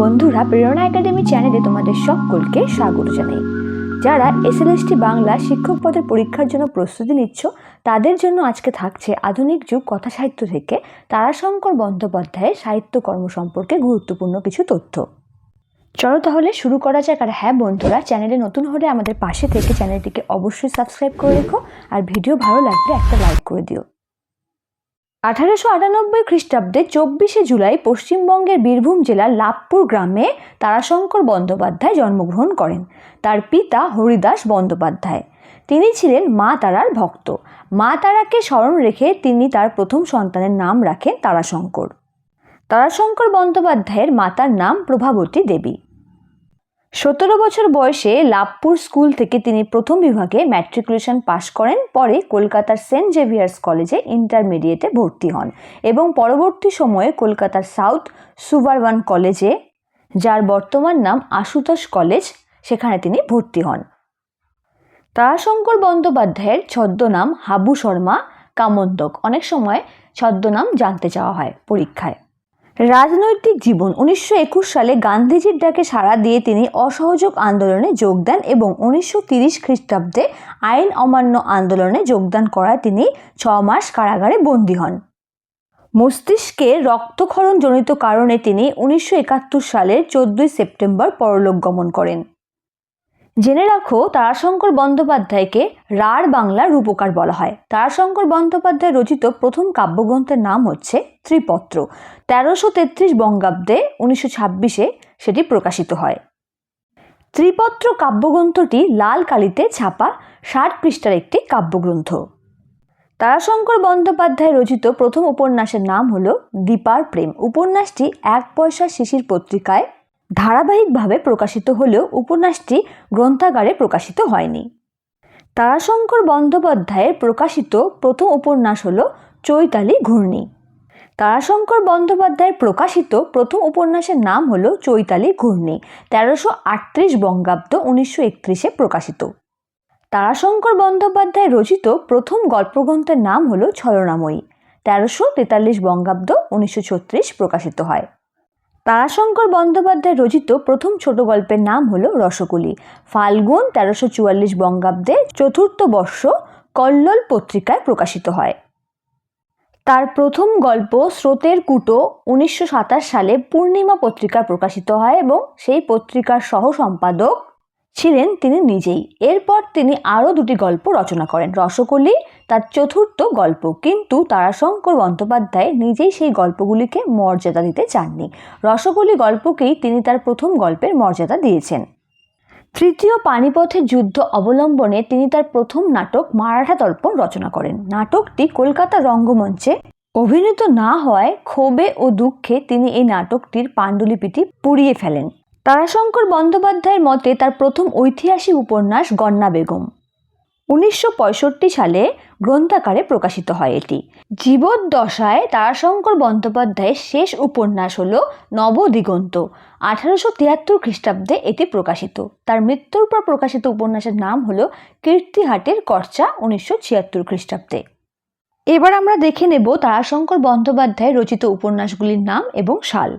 বন্ধুরা প্রেরণা একাডেমি চ্যানেলে তোমাদের সকলকে স্বাগত জানাই। যারা এসএলএসটি বাংলা শিক্ষক পদের পরীক্ষার জন্য প্রস্তুতি নিচ্ছ, তাদের জন্য আজকে থাকছে আধুনিক যুগ কথা সাহিত্য থেকে তারাশঙ্কর বন্দ্যোপাধ্যায়ের সাহিত্যকর্ম সম্পর্কে গুরুত্বপূর্ণ কিছু তথ্য। চলো তাহলে শুরু করা যাক, আর হ্যাঁ বন্ধুরা, চ্যানেলে নতুন হলে আমাদের পাশে থেকে চ্যানেলটিকে অবশ্যই সাবস্ক্রাইব করে রেখো, আর ভিডিও ভালো লাগলে একটা লাইক করে দিও। আঠারোশো আটানব্বই খ্রিস্টাব্দে চব্বিশে জুলাই পশ্চিমবঙ্গের বীরভূম জেলার লাভপুর গ্রামে তারাশঙ্কর বন্দ্যোপাধ্যায় জন্মগ্রহণ করেন। তার পিতা হরিদাস বন্দ্যোপাধ্যায়। তিনি ছিলেন মা তারার ভক্ত। মা তারাকে স্মরণ রেখে তিনি তার প্রথম সন্তানের নাম রাখেন তারাশঙ্কর। তারাশঙ্কর বন্দ্যোপাধ্যায়ের মাতার নাম প্রভাবতী দেবী। সতেরো বছর বয়সে লাভপুর স্কুল থেকে তিনি প্রথম বিভাগে ম্যাট্রিকুলেশন পাশ করেন, পরে কলকাতার সেন্ট জেভিয়ার্স কলেজে ইন্টারমিডিয়েটে ভর্তি হন এবং পরবর্তী সময়ে কলকাতার সাউথ সুবারবান কলেজে যার বর্তমান নাম আশুতোষ কলেজ সেখানে তিনি ভর্তি হন। তারাশঙ্কর বন্দ্যোপাধ্যায়ের ছদ্মনাম হাবু শর্মা কামন্তক। অনেক সময় ছদ্মনাম জানতে চাওয়া হয় পরীক্ষায়। রাজনৈতিক জীবন। উনিশশো একুশ সালে গান্ধীজির ডাকে সাড়া দিয়ে তিনি অসহযোগ আন্দোলনে যোগ দেন এবং উনিশশো তিরিশ খ্রিস্টাব্দে আইন অমান্য আন্দোলনে যোগদান করায় তিনি ছ মাস কারাগারে বন্দী হন। মস্তিষ্কে রক্তক্ষরণজনিত কারণে তিনি উনিশশো একাত্তর সালের চোদ্দই সেপ্টেম্বর পরলোক গমন করেন। জেনে রাখো, তারাশঙ্কর বন্দ্যোপাধ্যায়কে রাঢ় বাংলার রূপকার বলা হয়। তারাশঙ্কর বন্দ্যোপাধ্যায় রচিত প্রথম কাব্যগ্রন্থের নাম হচ্ছে ত্রিপত্র। তেরোশো তেত্রিশ বঙ্গাব্দে উনিশশো ছাব্বিশে সেটি প্রকাশিত হয়। ত্রিপত্র কাব্যগ্রন্থটি লাল কালিতে ছাপা ষাট পৃষ্ঠার একটি কাব্যগ্রন্থ। তারাশঙ্কর বন্দ্যোপাধ্যায় রচিত প্রথম উপন্যাসের নাম হল দীপার প্রেম। উপন্যাসটি এক পয়সা শিশির পত্রিকায় ধারাবাহিকভাবে প্রকাশিত হলেও উপন্যাসটি গ্রন্থাগারে প্রকাশিত হয়নি। তারাশঙ্কর বন্দ্যোপাধ্যায়ের প্রকাশিত প্রথম উপন্যাস হল চৈতালি ঘূর্ণি। তারাশঙ্কর বন্দ্যোপাধ্যায়ের প্রকাশিত প্রথম উপন্যাসের নাম হল চৈতালি ঘূর্ণি, তেরোশো আটত্রিশ বঙ্গাব্দ উনিশশো একত্রিশে প্রকাশিত। তারাশঙ্কর বন্দ্যোপাধ্যায় রচিত প্রথম গল্পগ্রন্থের নাম হল ছলনাময়ী, তেরোশো তেতাল্লিশ বঙ্গাব্দ উনিশশো ছত্রিশ প্রকাশিত হয়। তারাশঙ্কর বন্দ্যোপাধ্যায় রচিত প্রথম ছোট গল্পের নাম হলো রসকুলি। ফাল্গুন তেরোশো চুয়াল্লিশ বঙ্গাব্দে চতুর্থ বর্ষ কল্লোল পত্রিকায় প্রকাশিত হয়। তার প্রথম গল্প স্রোতের কুটো উনিশশো সাতাশ সালে পূর্ণিমা পত্রিকা প্রকাশিত হয় এবং সেই পত্রিকার সহ সম্পাদক ছিলেন তিনি নিজেই। এরপর তিনি আরও দুটি গল্প রচনা করেন। রসকলি, তার চতুর্থ গল্প। কিন্তু তারাশঙ্কর বন্দ্যোপাধ্যায় নিজেই সেই গল্পগুলিকে মর্যাদা দিতে চাননি। রসকলি গল্পকেই তিনি তার প্রথম গল্পের মর্যাদা দিয়েছেন। তৃতীয় পানিপথের যুদ্ধ অবলম্বনে তিনি তার প্রথম নাটক মারাঠা দর্পণ রচনা করেন। নাটকটি কলকাতা রঙ্গমঞ্চে অভিনীত না হওয়ায় ক্ষোভে ও দুঃখে তিনি এই নাটকটির পাণ্ডুলিপিটি পুড়িয়ে ফেলেন। তারাশঙ্কর বন্দ্যোপাধ্যায়ের মতে তার প্রথম ঐতিহাসিক উপন্যাস গন্না বেগম। উনিশশো পঁয়ষট্টি সালে গ্রন্থাকারে প্রকাশিত হয় এটি। জীবদ্দশায় তারাশঙ্কর বন্দ্যোপাধ্যায়ের শেষ উপন্যাস হল নবদিগন্ত। আঠারোশো তিয়াত্তর খ্রিস্টাব্দে এটি প্রকাশিত। তার মৃত্যুর পর প্রকাশিত উপন্যাসের নাম হল কীর্তিহাটের কর্চা উনিশশো ছিয়াত্তর খ্রিস্টাব্দে। এবার আমরা দেখে নেব তারাশঙ্কর বন্দ্যোপাধ্যায় রচিত উপন্যাসগুলির নাম এবং সাল।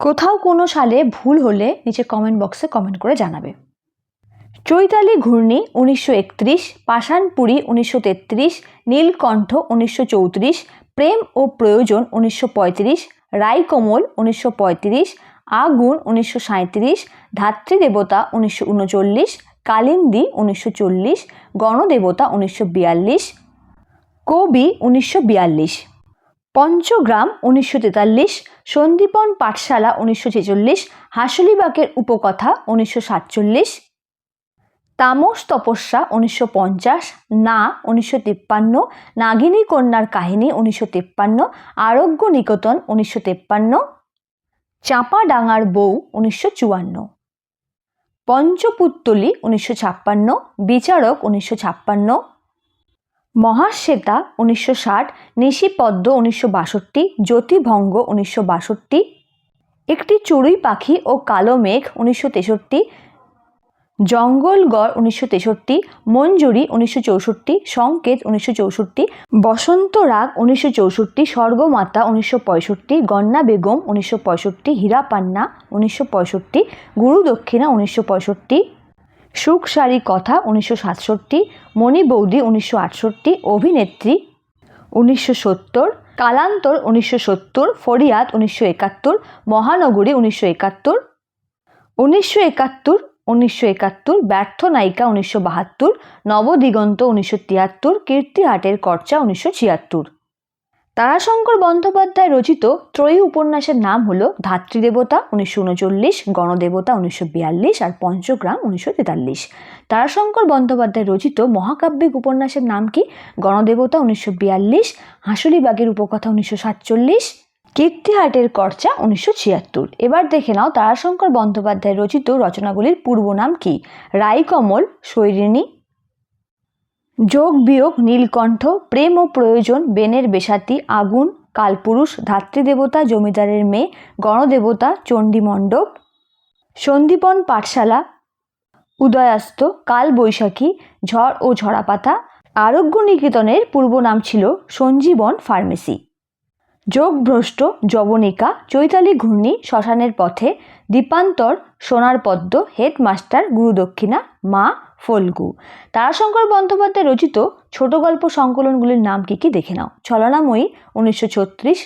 কোথাও কোনো সালে ভুল হলে নিচে কমেন্ট বক্সে কমেন্ট করে জানাবে। চৈতালি ঘূর্ণি উনিশশো একত্রিশ, পাষাণপুরী উনিশশো তেত্রিশ, নীলকণ্ঠ উনিশশো চৌত্রিশ, প্রেম ও প্রয়োজন উনিশশো পঁয়ত্রিশ, রায়কমল উনিশশো পঁয়ত্রিশ, আগুন উনিশশো সাঁত্রিশ ধাত্রীদেবতা উনিশশো উনচল্লিশ, কালিন্দী উনিশশো চল্লিশ, গণদেবতা উনিশশো বিয়াল্লিশ, কবি উনিশশো বিয়াল্লিশ। পঞ্চগ্রাম উনিশশো তেতাল্লিশ সন্দীপন পাঠশালা উনিশশো ছেচল্লিশ, হাসলিবাগের উপকথা উনিশশো সাতচল্লিশ, তামস তপস্যা উনিশশো পঞ্চাশ, না উনিশশো তিপ্পান্ন, নাগিনী কন্যার কাহিনী উনিশশো তিপ্পান্ন, আরোগ্য নিকেতন উনিশশো তিপ্পান্ন, চাঁপাডাঙ্গার বউ উনিশশো চুয়ান্ন, পঞ্চপুত্তলি উনিশশো ছাপ্পান্ন, বিচারক উনিশশো ছাপ্পান্ন মহাশ্বেতা উনিশশো ষাট, নিশিপদ্ম উনিশশো বাষট্টি জ্যোতিভঙ্গ উনিশশো বাষট্টি, একটি চড়ুই পাখি ও কালো মেঘ উনিশশো তেষট্টি, জঙ্গলগড় উনিশশো তেষট্টি, মঞ্জুরি উনিশশো চৌষট্টি, সংকেত উনিশশো চৌষট্টি, বসন্ত রাগ উনিশশো চৌষট্টি, স্বর্গমাতা উনিশশো পঁয়ষট্টি, গন্না বেগম উনিশশো পঁয়ষট্টি হীরা পান্না উনিশশো পঁয়ষট্টি গুরু দক্ষিণা উনিশশো পঁয়ষট্টি সুখ সারি কথা উনিশশো সাতষট্টি, মণি বৌদি উনিশশো আটষট্টি, অভিনেত্রী উনিশশো সত্তর, কালান্তর উনিশশো সত্তর, ফরিয়াদ উনিশশো একাত্তর, মহানগরী উনিশশো একাত্তর উনিশশো একাত্তর উনিশশো একাত্তর, ব্যর্থ নায়িকা উনিশশো বাহাত্তর, নবদিগন্ত উনিশশো তিয়াত্তর, কীর্তিহাটের কর্চা উনিশশো ছিয়াত্তর। তারাশঙ্কর বন্দ্যোপাধ্যায় রচিত ত্রয়ী উপন্যাসের নাম হল ধাত্রীদেবতা উনিশশো উনচল্লিশ, গণদেবতা উনিশশো বিয়াল্লিশ আর পঞ্চগ্রাম উনিশশো তেতাল্লিশ। তারাশঙ্কর বন্দ্যোপাধ্যায় রচিত মহাকাব্যিক উপন্যাসের নাম কি? গণদেবতা উনিশশো বিয়াল্লিশ হাঁসুলিবাগের উপকথা উনিশশো সাতচল্লিশ, কীর্তিহাটের কর্চা উনিশশো ছিয়াত্তর। এবার দেখে নাও তারাশঙ্কর বন্দ্যোপাধ্যায় রচিত রচনাগুলির পূর্ব নাম কি? রাইকমল শৈরিণী যোগ বিয়োগ নীলকণ্ঠ, প্রেম ও প্রয়োজন, বেনের বেশাতি, আগুন, কালপুরুষ, ধাত্রীদেবতা, জমিদারের মেয়ে, গণদেবতা, চণ্ডীমণ্ডপ সন্দীপন পাঠশালা, উদয়াস্ত কাল বৈশাখী ঝড় ও ঝরাপাতা আরোগ্য নিকেতনের পূর্ব নাম ছিল সঞ্জীবন ফার্মেসি। যোগভ্রষ্ট, যবনিকা, চৈতালি ঘূর্ণি, শ্মশানের পথে, দীপান্তর সোনার পদ্ম হেডমাস্টার, গুরুদক্ষিণা, মা ফল্গু। তারাশঙ্কর বন্দ্যোপাধ্যায় রচিত ছোট গল্প সংকলনগুলির নাম কি কি দেখে নাও। ছলনাময়ী উনিশশো ছত্রিশ,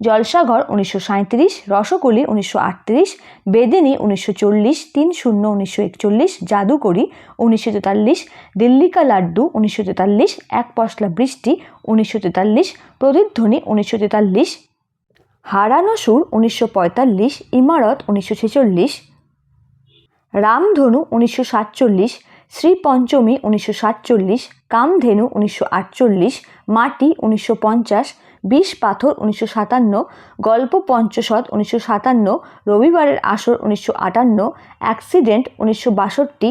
জলসাঘর উনিশশো সাঁত্রিশ রসকলি উনিশশো আটত্রিশ, বেদিনী উনিশশো চল্লিশ তিন শূন্য উনিশশো একচল্লিশ, জাদুকরি উনিশশো তেতাল্লিশ, দিল্লিকা লাড্ডু উনিশশো তেতাল্লিশ, এক পশলা বৃষ্টি উনিশশো তেতাল্লিশ প্রদীপধ্বনি উনিশশো তেতাল্লিশ, হারানো সুর উনিশশো পঁয়তাল্লিশ, ইমারত উনিশশো ছেচল্লিশ, রামধনু উনিশশো সাতচল্লিশ শ্রী পঞ্চমী উনিশশো সাতচল্লিশ, কামধেনু উনিশশো আটচল্লিশ, মাটি উনিশশো পঞ্চাশ, বিষ পাথর উনিশশো সাতান্ন, গল্প পঞ্চশত উনিশশো সাতান্ন, রবিবারের আসর উনিশশো আটান্ন, অ্যাক্সিডেন্ট উনিশশো বাষট্টি,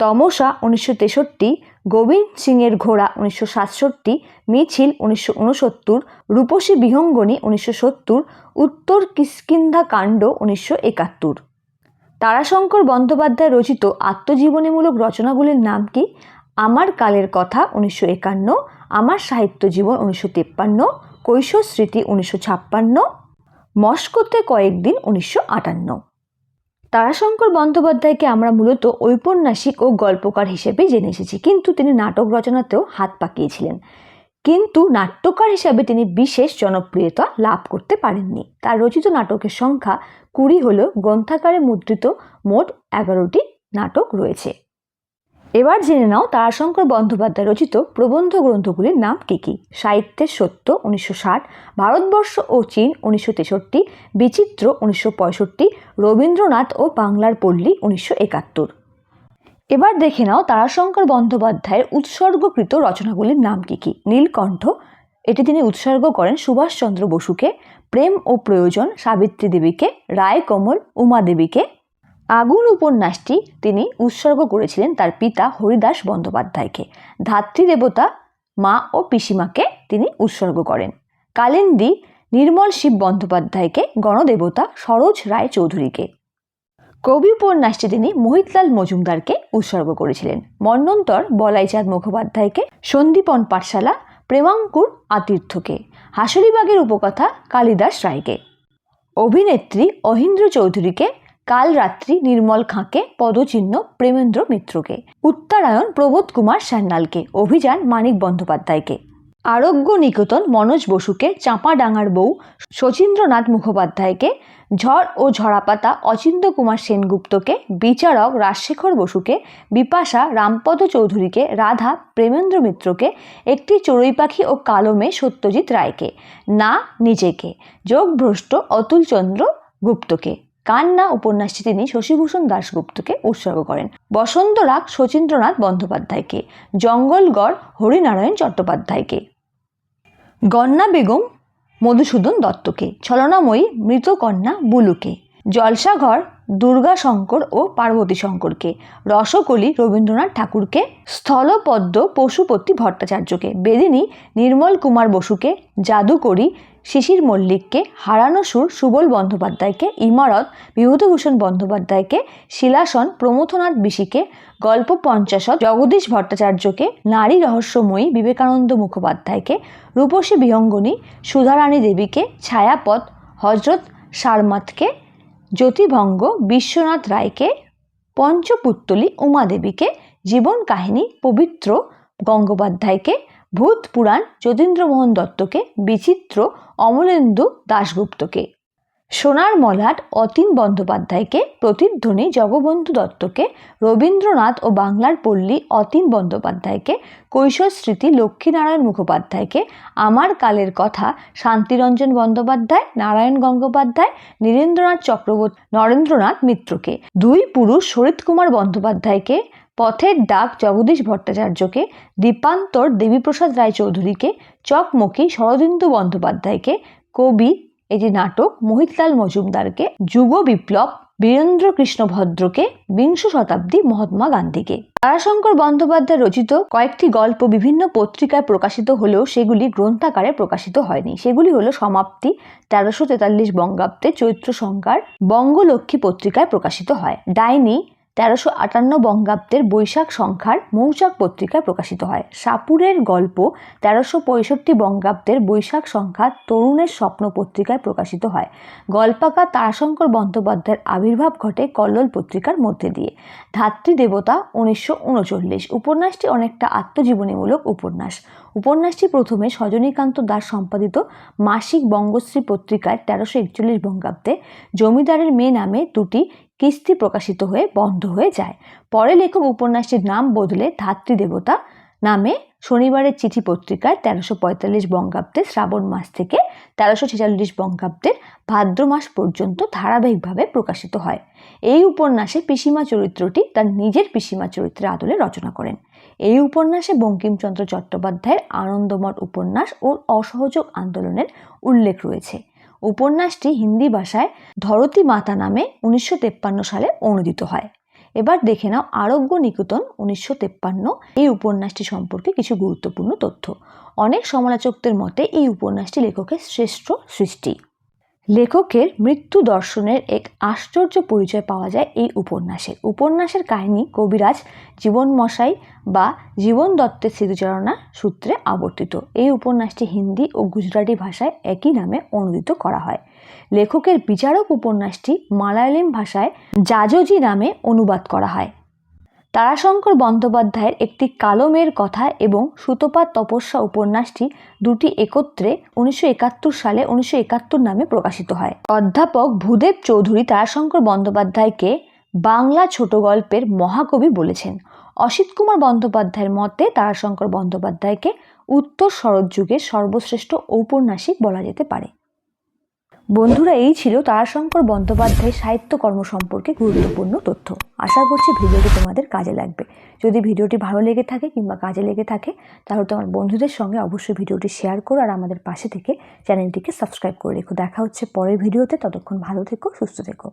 তমসা উনিশশো তেষট্টি, গোবিন্দ সিংয়ের ঘোড়া উনিশশো সাতষট্টি, মিছিল উনিশশো উনসত্তর, রূপসী বিহঙ্গনী উনিশশো সত্তর, উত্তর কিষ্কিন্ধা কাণ্ড উনিশশো একাত্তর। তারাশঙ্কর বন্দ্যোপাধ্যায় রচিত আত্মজীবনীমূলক রচনাগুলির নাম কি? আমার কালের কথা উনিশশো একান্ন, আমার সাহিত্য জীবন উনিশশো তেপ্পান্ন, কৈশোর স্মৃতি উনিশশো ছাপ্পান্ন, মস্কোতে কয়েকদিন উনিশশো আটান্ন। তারাশঙ্কর বন্দ্যোপাধ্যায়কে আমরা মূলত ঔপন্যাসিক ও গল্পকার হিসেবে জেনে এসেছি, কিন্তু তিনি নাটক রচনাতেও হাত পাকিয়েছিলেন। কিন্তু নাট্যকার হিসাবে তিনি বিশেষ জনপ্রিয়তা লাভ করতে পারেননি। তার রচিত নাটকের সংখ্যা কুড়ি হল গ্রন্থাকারে মুদ্রিত মোট এগারোটি নাটক রয়েছে। এবার জেনে নাও তারাশঙ্কর বন্দ্যোপাধ্যায় রচিত প্রবন্ধ গ্রন্থগুলির নাম কী কী? সাহিত্যের সত্য উনিশশো ষাট, ভারতবর্ষ ও চীন উনিশশো তেষট্টি, বিচিত্র উনিশশো পঁয়ষট্টি, রবীন্দ্রনাথ ও বাংলার পল্লী উনিশশো একাত্তর। এবার দেখে নাও তারাশঙ্কর বন্দ্যোপাধ্যায়ের উৎসর্গকৃত রচনাগুলির নাম কী কী? নীলকণ্ঠ, এটি তিনি উৎসর্গ করেন সুভাষচন্দ্র বসুকে, প্রেম ও প্রয়োজন সাবিত্রী দেবীকে রায় কমল উমা দেবীকে আগুন উপন্যাসটি তিনি উৎসর্গ করেছিলেন তার পিতা হরিদাস বন্দ্যোপাধ্যায়কে। ধাত্রী দেবতা, মা ও পিসিমাকে তিনি উৎসর্গ করেন। কালিন্দী নির্মল শিব বন্দ্যোপাধ্যায়কে গণদেবতা সরোজ রায় চৌধুরীকে কবি উপন্যাসটি তিনি মোহিতলাল মজুমদারকে উৎসর্গ করেছিলেন। মন্বন্তর বলাইচাঁদ মুখোপাধ্যায়কে, সন্দীপন পাঠশালা প্রেমাঙ্কুর আতীর্থকে হাসুলিবাগের উপকথা কালিদাস রায়কে। অভিনেত্রী অহিন্দ্র চৌধুরীকে কাল রাত্রি নির্মল খাঁকে, পদচিহ্ন প্রেমেন্দ্র মিত্রকে। উত্তরায়ণ প্রবোধ কুমার সান্যালকে, অভিযান মানিক বন্দ্যোপাধ্যায়কে। আরোগ্য নিকেতন মনোজ বসুকে, চাঁপাডাঙ্গার বউ শচীন্দ্রনাথ মুখোপাধ্যায়কে ঝড় ও ঝরাপাতা অচিন্ত কুমার সেনগুপ্তকে, বিচারক রাজশেখর বসুকে, বিপাশা রামপদ চৌধুরীকে, রাধা প্রেমেন্দ্র মিত্রকে, একটি চড়ুই পাখি ও কালো মেয়ে সত্যজিৎ রায়কে, না নিজেকে, যোগভ্রষ্ট অতুলচন্দ্র গুপ্তকে। কান্না উপন্যাসটি তিনি শশীভূষণ দাশগুপ্তকে উৎসর্গ করেন। বসন্ত রাগ শচীন্দ্রনাথ বন্দ্যোপাধ্যায়কে। জঙ্গলগড় হরিনারায়ণ চট্টোপাধ্যায়কে। গন্না বেগম মধুসূদন দত্তকে, ছলনাময়ী মৃতকন্যা বুলুকে, জলসাঘর দুর্গাশঙ্কর ও পার্বতী শঙ্করকে রসকলি রবীন্দ্রনাথ ঠাকুরকে, স্থলপদ্ম পশুপতি ভট্টাচার্যকে, বেদিনী নির্মল কুমার বসুকে, জাদুকরি শিশির মল্লিককে হারানো সুর সুবল বন্দ্যোপাধ্যায়কে, ইমারত বিভূতিভূষণ বন্দ্যোপাধ্যায়কে, শিলাসন প্রমথনাথ বিশিকে গল্প পঞ্চাশত জগদীশ ভট্টাচার্যকে নারী রহস্যময়ী বিবেকানন্দ মুখোপাধ্যায়কে, রূপসী বিহঙ্গনী সুধারানী দেবীকে, ছায়াপথ হজরত সারমাতকে জ্যোতিভঙ্গ বিশ্বনাথ রায়কে, পঞ্চপুত্তলি উমাদেবীকে জীবন কাহিনী পবিত্র গঙ্গোপাধ্যায়কে, ভূত পুরাণ যতীন্দ্রমোহন দত্তকে, বিচিত্র অমলেন্দু দাশগুপ্তকে। সোনার মলাট অতীন বন্দ্যোপাধ্যায়কে, প্রতিধ্বনি জগবন্ধু দত্তকে, রবীন্দ্রনাথ ও বাংলার পল্লী অতীন বন্দ্যোপাধ্যায়কে, কৈশোর স্মৃতি লক্ষ্মীনারায়ণ মুখোপাধ্যায়কে, আমার কালের কথা শান্তিরঞ্জন বন্দ্যোপাধ্যায়, নারায়ণ গঙ্গোপাধ্যায়, নীরেন্দ্রনাথ চক্রবর্তী, নরেন্দ্রনাথ মিত্রকে, দুই পুরুষ শরৎ কুমার বন্দ্যোপাধ্যায়কে, পথের ডাক জগদীশ ভট্টাচার্যকে, দীপান্তর দেবীপ্রসাদ রায়চৌধুরীকে, চকমকি শরদিন্দু বন্দ্যোপাধ্যায়কে, কবি এটি নাটক মোহিতলাল মজুমদারকে যুগ বিপ্লব, বীরেন্দ্র কৃষ্ণ ভদ্রকে বিংশ শতাব্দী মহাত্মা গান্ধীকে। তারাশঙ্কর বন্দ্যোপাধ্যায় রচিত কয়েকটি গল্প বিভিন্ন পত্রিকায় প্রকাশিত হলেও সেগুলি গ্রন্থাকারে প্রকাশিত হয়নি। সেগুলি হলো সমাপ্তি, তেরোশো তেতাল্লিশ বঙ্গাব্দে চৈত্র সংখ্যার বঙ্গলক্ষ্মী পত্রিকায় প্রকাশিত হয়। ডাইনি তেরোশো আটান্ন বঙ্গাব্দের বৈশাখ সংখ্যার মৌচাক পত্রিকায় প্রকাশিত হয়। সাপুরের গল্প তেরোশো পঁয়ষট্টি বঙ্গাব্দের বৈশাখ সংখ্যা তরুণের স্বপ্ন পত্রিকায় প্রকাশিত হয়। গল্পাকার তারাশঙ্কর বন্দ্যোপাধ্যায়ের আবির্ভাব ঘটে কল্লোল পত্রিকার মধ্যে দিয়ে। ধাত্রী দেবতা উনিশশো উনচল্লিশ। উপন্যাসটি অনেকটা আত্মজীবনীমূলক উপন্যাস। উপন্যাসটি প্রথমে সজনীকান্ত দাস সম্পাদিত মাসিক বঙ্গশ্রী পত্রিকায় তেরোশো একচল্লিশ বঙ্গাব্দে। জমিদারের মেয়ে নামে দুটি কিস্তি প্রকাশিত হয়ে বন্ধ হয়ে যায়। পরে লেখক উপন্যাসটির নাম বদলে ধাত্রী দেবতা নামে শনিবারের চিঠি পত্রিকায় তেরোশো পঁয়তাল্লিশ বঙ্গাব্দে শ্রাবণ মাস থেকে তেরোশো ছেচল্লিশ বঙ্গাব্দের ভাদ্র মাস পর্যন্ত ধারাবাহিকভাবে প্রকাশিত হয়। এই উপন্যাসে পিসিমা চরিত্রটি তার নিজের পিসিমা চরিত্রের আদলে রচনা করেন। এই উপন্যাসে বঙ্কিমচন্দ্র চট্টোপাধ্যায়ের আনন্দমঠ উপন্যাস ও অসহযোগ আন্দোলনের উল্লেখ রয়েছে। উপন্যাসটি হিন্দি ভাষায় ধরতী মাতা নামে উনিশশো সালে অনুদিত হয়। এবার দেখে নাও আরোগ্য নিকেতন উনিশশো এই উপন্যাসটি সম্পর্কে কিছু গুরুত্বপূর্ণ তথ্য। অনেক সমালোচকদের মতে এই উপন্যাসটি লেখকের শ্রেষ্ঠ সৃষ্টি। লেখকের মৃত্যু দর্শনের এক আশ্চর্য পরিচয় পাওয়া যায় এই উপন্যাসে। উপন্যাসের কাহিনী কবিরাজ জীবন মশাই বা জীবন দত্তের স্মৃতিচারণা সূত্রে আবর্তিত। এই উপন্যাসটি হিন্দি ও গুজরাটি ভাষায় একই নামে অনুদিত করা হয়। লেখকের বিচারক উপন্যাসটি মালায়ালিম ভাষায় জাজজি নামে অনুবাদ করা হয়। তারাশঙ্কর বন্দ্যোপাধ্যায়ের একটি কালো মেয়ের কথা এবং সুতপাত তপস্যা উপন্যাসটি দুটি একত্রে উনিশশো একাত্তর সালে উনিশশো একাত্তর নামে প্রকাশিত হয়। অধ্যাপক ভূদেব চৌধুরী তারাশঙ্কর বন্দ্যোপাধ্যায়কে বাংলা ছোট গল্পের মহাকবি বলেছেন। অসিত কুমার বন্দ্যোপাধ্যায়ের মতে তারাশঙ্কর বন্দ্যোপাধ্যায়কে উত্তর শরৎ যুগের সর্বশ্রেষ্ঠ ঔপন্যাসিক বলা যেতে পারে। বন্ধুরা এই ছিল তারাশঙ্কর বন্দ্যোপাধ্যায় সাহিত্যকর্ম সম্পর্কে গুরুত্বপূর্ণ তথ্য। আশা করছি ভিডিওটি তোমাদের কাজে লাগবে। যদি ভিডিওটি ভালো লেগে থাকে কিংবা কাজে লেগে থাকে, তাহলে তোমার বন্ধুদের সঙ্গে অবশ্যই ভিডিওটি শেয়ার করো আর আমাদের পাশে থেকে চ্যানেলটিকে সাবস্ক্রাইব করে রেখো। দেখা হচ্ছে পরের ভিডিওতে। ততক্ষণ ভালো থেকো, সুস্থ থেকো।